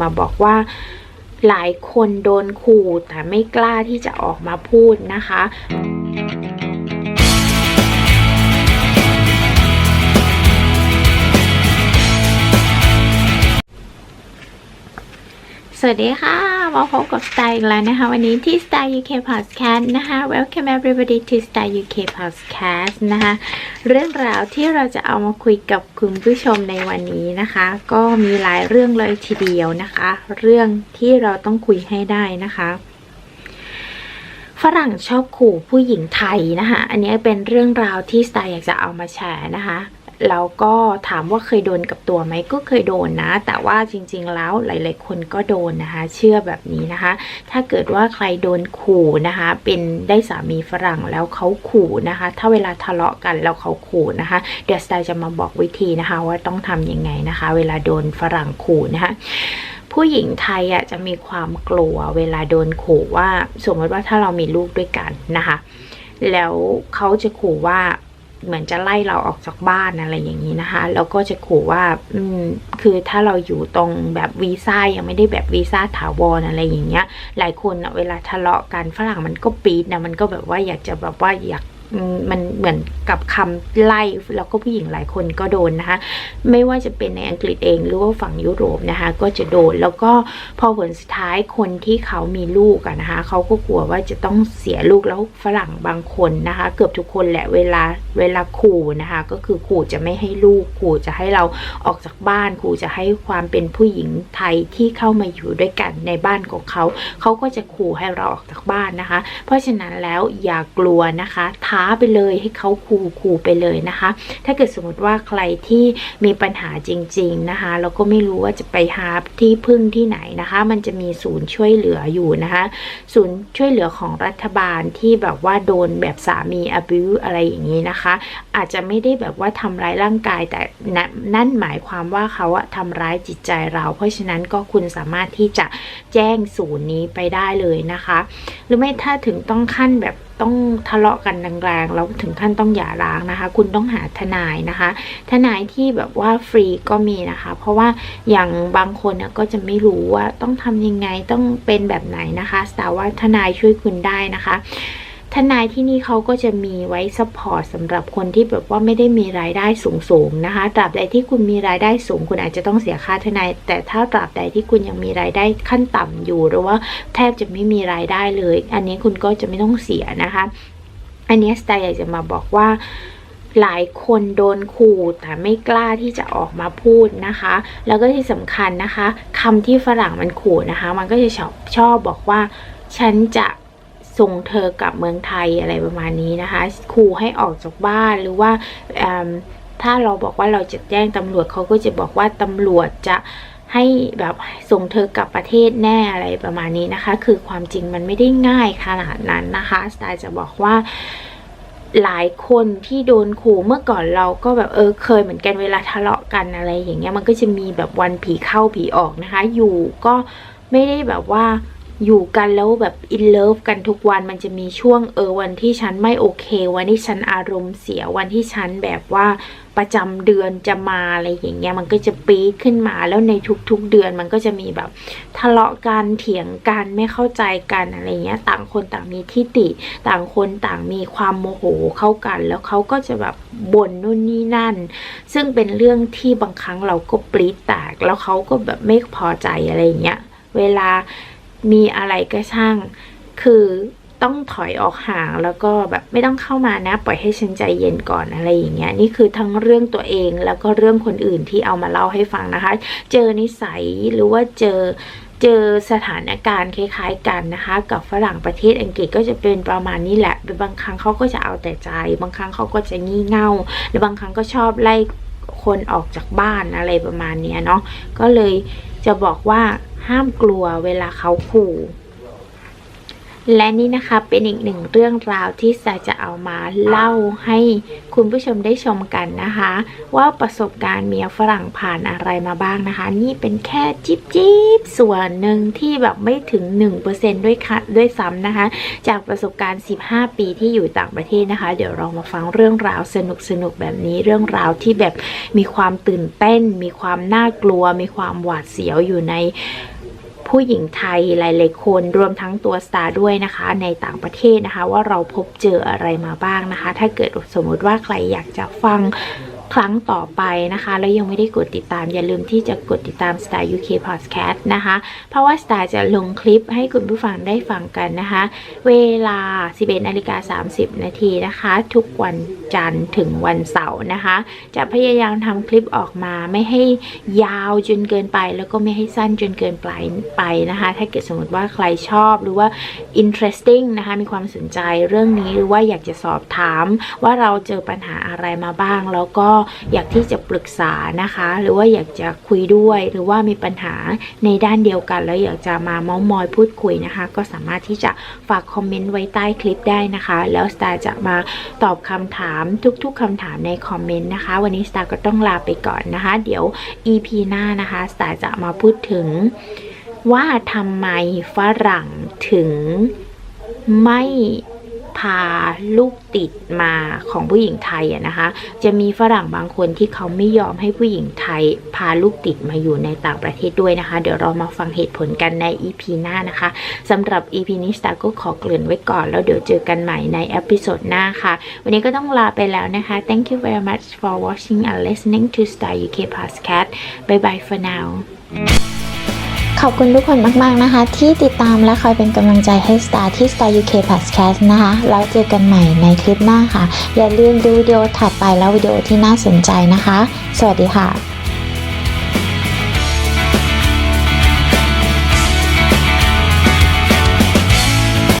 มาบอกว่าหลายคนโดนขู่แต่ไม่กล้าที่จะออกมาพูดนะคะ สวัสดีค่ะ มาพบกับสไตล์อีกแล้วนะคะ วันนี้ที่ Style UK Podcast นะคะ Welcome everybody to Style UK Podcast นะคะ เรื่องราวที่เราจะเอามาคุยกับคุณผู้ชมในวันนี้นะคะ ก็มีหลายเรื่องเลยทีเดียวนะคะ เรื่องที่เราต้องคุยให้ได้นะคะฝรั่งชอบขู่ผู้หญิงไทยนะคะ อันนี้เป็นเรื่องราวที่สไตล์อยากจะเอามาแชร์นะคะ แล้วก็ถามว่าเคยโดนกับตัวไหมก็เคยโดนนะ แต่ว่าจริง ๆ แล้วหลาย ๆ คนก็โดนนะคะ เชื่อแบบนี้นะคะ ถ้าเกิดว่าใครโดนขู่นะคะ เป็นได้สามีฝรั่งแล้วเขาขู่นะคะ ถ้าเวลาทะเลาะกันแล้วเขาขู่นะคะ เดี๋ยวสไตล์จะมาบอกวิธีนะคะ ว่าต้องทำยังไงนะคะ เวลาโดนฝรั่งขู่นะคะผู้หญิงไทยอะจะมีความกลัวเวลาโดนขู่ว่า สมมติว่าถ้าเรามีลูกด้วยกันนะคะ แล้วเขาจะขู่ว่า เหมือนจะไล่เราออกจากบ้านอะไรอย่างนี้นะคะ แล้วก็จะขู่ว่า อืม คือถ้าเราอยู่ตรงแบบวีซ่ายังไม่ได้แบบวีซ่าถาวรอะไรอย่างเงี้ย หลายคนเวลาทะเลาะกันฝรั่งมันก็ปี๊ดนะมันก็แบบว่าอยากจะแบบว่าอยาก มันเหมือนกับคำไล่แล้วก็ผู้หญิงหลายคนก็โดนนะคะไม่ว่าจะเป็นในอังกฤษเองหรือว่าฝั่งยุโรปนะคะก็จะโดนแล้วก็พอผลสุดท้ายคนที่เขามีลูกอะนะคะเขาก็กลัวว่าจะต้องเสียลูกแล้วฝรั่งบางคนนะคะ เกือบทุกคนแหละเวลาเวลาขู่นะคะ ก็คือขู่จะไม่ให้ลูกขู่จะให้เราออกจากบ้านขู่จะให้ความเป็นผู้หญิงไทยที่เข้ามาอยู่ด้วยกันในบ้านของเขาเขาก็จะขู่ให้เราออกจากบ้านนะคะ เพราะฉะนั้นแล้วอย่ากลัวนะคะท้าไปเลยให้เขาขู่ขู่ไปเลยนะคะ ถ้าเกิดสมมติว่าใครที่มีปัญหาจริง ๆนะคะแล้วก็ไม่รู้ว่าจะไปหาที่พึ่งที่ไหนนะคะ มันจะมีศูนย์ช่วยเหลืออยู่นะคะ ศูนย์ช่วยเหลือของรัฐบาลที่แบบว่าโดนแบบสามี abuse อะไรอย่างนี้นะคะ อาจจะไม่ได้แบบว่าทำร้ายร่างกายแต่นนั่นหมายความว่าเขาอะทำร้ายจิตใจเรา เพราะฉะนั้นก็คุณสามารถที่จะแจ้งศูนย์นี้ไปได้เลยนะคะ หรือไม่ถ้าถึงต้องขั้นแบบต้องทะเลาะกันแรงๆแล้วถึงขั้นต้องหย่าร้างนะคะ คุณต้องหาทนายนะคะ ทนายที่แบบว่าฟรีก็มีนะคะ เพราะว่าอย่างบางคนนะก็จะไม่รู้ว่าต้องทำยังไงต้องเป็นแบบไหนนะคะแต่ว่าทนายช่วยคุณได้นะคะ ทนายที่นี่เขาก็จะมีไว้ซัพพอร์ตสำหรับคนที่แบบว่าไม่ได้มีรายได้สูงๆนะคะตราบใดที่คุณมีรายได้สูง คุณอาจจะต้องเสียค่าทนาย แต่ถ้าตราบใดที่คุณยังมีรายได้ขั้นต่ำอยู่หรือว่าแทบจะไม่มีรายได้เลย อันนี้คุณก็จะไม่ต้องเสียนะคะ อันนี้สไตล์อยากจะมาบอกว่าหลายคนโดนขู่แต่ไม่กล้าที่จะออกมาพูดนะคะ แล้วก็ที่สำคัญนะคะคำที่ฝรั่งมันขู่นะคะ มันก็จะชอบชอบบอกว่า ฉันจะ ส่งเธอกลับเมืองไทยอะไรประมาณนี้นะคะขู่ให้ออกจากบ้านหรือว่าถ้าเราบอกว่าเราจะแจ้งตำรวจเขาก็จะบอกว่าตำรวจจะให้แบบส่งเธอกลับประเทศแน่อะไรประมาณนี้นะคะ คือความจริงมันไม่ได้ง่ายขนาดนั้นนะคะสไตล์จะบอกว่าหลายคนที่โดนขู่เมื่อก่อนเราก็แบบเออเคยเหมือนกันเวลาทะเลาะกันอะไรอย่างเงี้ยมันก็จะมีแบบวันผีเข้าผีออกนะคะ อยู่ก็ไม่ได้แบบว่า อยู่กันแล้วแบบอินเลิฟกันทุกวันมันจะมีช่วงเออวันที่ฉันไม่โอเค วันที่ฉันอารมณ์เสียวันที่ฉันแบบว่าประจำเดือนจะมาอะไรอย่างเงี้ยมันก็จะปี๊ดขึ้นมาแล้วในทุกๆเดือนมันก็จะมีแบบทะเลาะกันเถียงกันไม่เข้าใจกันอะไรเงี้ย ต่างคนต่างมีทิฏฐิต่างคนต่างมีความโมโหเข้ากัน แล้วเขาก็จะแบบบ่นนู่นนี่นั่น ซึ่งเป็นเรื่องที่บางครั้งเราก็ปรี๊ดแตกแล้วเขาก็แบบไม่พอใจอะไรเงี้ยเวลา มีอะไรก็ช่าง คือต้องถอยออกห่างแล้วก็แบบไม่ต้องเข้ามานะ ปล่อยให้ฉันใจเย็นก่อนอะไรอย่างเงี้ยนี่คือทั้งเรื่องตัวเองแล้วก็เรื่องคนอื่นที่เอามาเล่าให้ฟังนะคะ เจอนิสัยหรือว่าเจอเจอสถานการณ์คล้ายๆกันนะคะ กับฝรั่งประเทศอังกฤษก็จะเป็นประมาณนี้แหละบางครั้งเขาก็จะเอาแต่ใจ บางครั้งเขาก็จะงี่เง่าหรือบางครั้งก็ชอบไล่คนออกจากบ้านอะไรประมาณนี้เนาะก็เลยจะบอกว่า ห้ามกลัวเวลาเขาขู่ และนี่นะคะเป็นอีกหนึ่งเรื่องราวที่สาจะเอามาเล่าให้คุณผู้ชมได้ชมกันนะคะ ว่าประสบการณ์เมียฝรั่งผ่านอะไรมาบ้างนะคะ นี่เป็นแค่จิ๊บจิบส่วนหนึ่งที่แบบไม่ถึง 1%ด้วยค่ะด้วยซ้ำนะคะ จากประสบการณ์ 15 ปีที่อยู่ต่างประเทศนะคะ เดี๋ยวเรามาฟังเรื่องราวสนุกๆแบบนี้เรื่องราวที่แบบมีความตื่นเต้น มีความน่ากลัว มีความหวาดเสียวอยู่ใน ผู้หญิงไทยหลาย ๆ คนรวมทั้งตัวสตาร์ด้วยนะคะ ในต่างประเทศนะคะ ว่าเราพบเจออะไรมาบ้างนะคะ ถ้าเกิดสมมติว่าใครอยากจะฟัง ครั้งต่อไปนะคะ แล้วยังไม่ได้กดติดตาม อย่าลืมที่จะกดติดตาม Star UK Podcast นะคะ เพราะว่า Star จะลงคลิปให้คุณผู้ฟังได้ฟังกันนะคะ เวลา 11นาฬิกา30 นาทีนะคะ ทุกวันจันทร์ถึงวันเสาร์นะคะ จะพยายามทำคลิปออกมาไม่ให้ยาวจนเกินไป แล้วก็ไม่ให้สั้นจนเกินไปไปนะคะ ถ้าเกิดสมมติว่าใครชอบหรือว่า interesting นะคะ มีความสนใจเรื่องนี้หรือว่าอยากจะสอบถามว่าเราเจอปัญหาอะไรมาบ้างแล้วก็อยากที่จะปรึกษานะคะ หรือว่าอยากจะคุยด้วย หรือว่ามีปัญหาในด้านเดียวกัน แล้วอยากจะมาเม้าท์มอยพูดคุยนะคะ ก็สามารถที่จะฝากคอมเมนต์ไว้ใต้คลิปได้นะคะ แล้วสตาร์จะมาตอบคำถามทุกๆคำถามในคอมเมนต์นะคะ วันนี้สตาร์ก็ต้องลาไปก่อนนะคะ เดี๋ยว EP หน้านะคะสตาร์จะมาพูดถึงว่าทำไมฝรั่งถึงไม่ พาลูกติดมาของผู้หญิงไทยอะนะคะ จะมีฝรั่งบางคนที่เขาไม่ยอมให้ผู้หญิงไทย พาลูกติดมาอยู่ในต่างประเทศด้วยนะคะ เดี๋ยวเรามาฟังเหตุผลกันใน EP หน้านะคะสำหรับ EP นี้สตาร์ก็ขอเกริ่นไว้ก่อนแล้วเดี๋ยวเจอกันใหม่ในเอพิโซดหน้าค่ะ วันนี้ก็ต้องลาไปแล้วนะคะ Thank you very much for watching and listening to Star UK Podcast Bye bye for now ขอบคุณทุกคนมากๆนะคะ ที่ติดตามและคอยเป็นกำลังใจให้ Star ที่ Star UK Podcast นะคะ แล้วเจอกันใหม่ในคลิปหน้าค่ะ อย่าลืมดูวิดีโอถัดไปแล้ววิดีโอที่น่าสนใจนะคะ สวัสดีค่ะ